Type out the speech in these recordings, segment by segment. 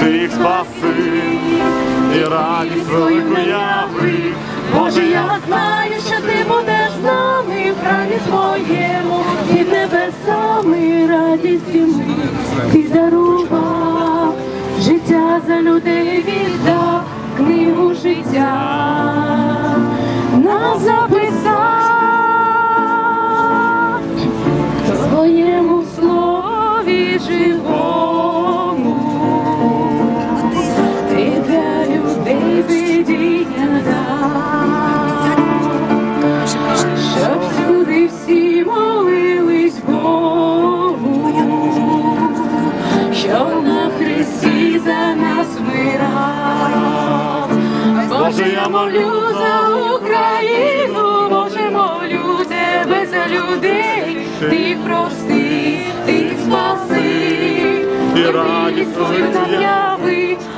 ти їх спаси, і радість велику яви. Боже, я знаю, що ти будеш з нами в храмі своєму, і небесами радість і мир. Ти дарував життя за людей за. Боже, я молю за Україну, Боже, молю тебе за людей, ти прости, ти спаси, І радість свою.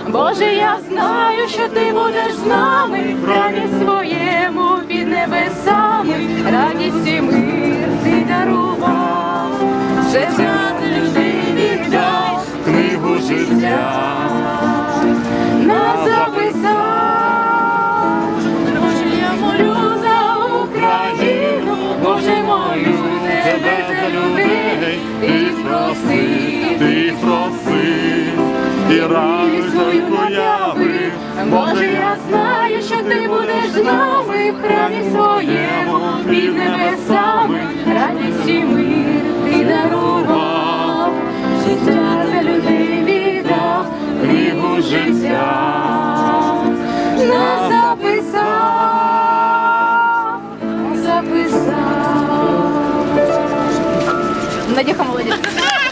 Боже, я знаю, що ти будеш з нами храмі своєму під небесами, радість і мир ти дарував, життя людей віддав, Книгу життя. Боже, молю тебе за людей, ти проси, Ти проси, і радість велику яви. Боже, я знаю, що ти будеш з нами в храмі своєму, під небесами, радість і мир ти дарував, життя за людей віддав, книгу життя записав. Надіха молодець.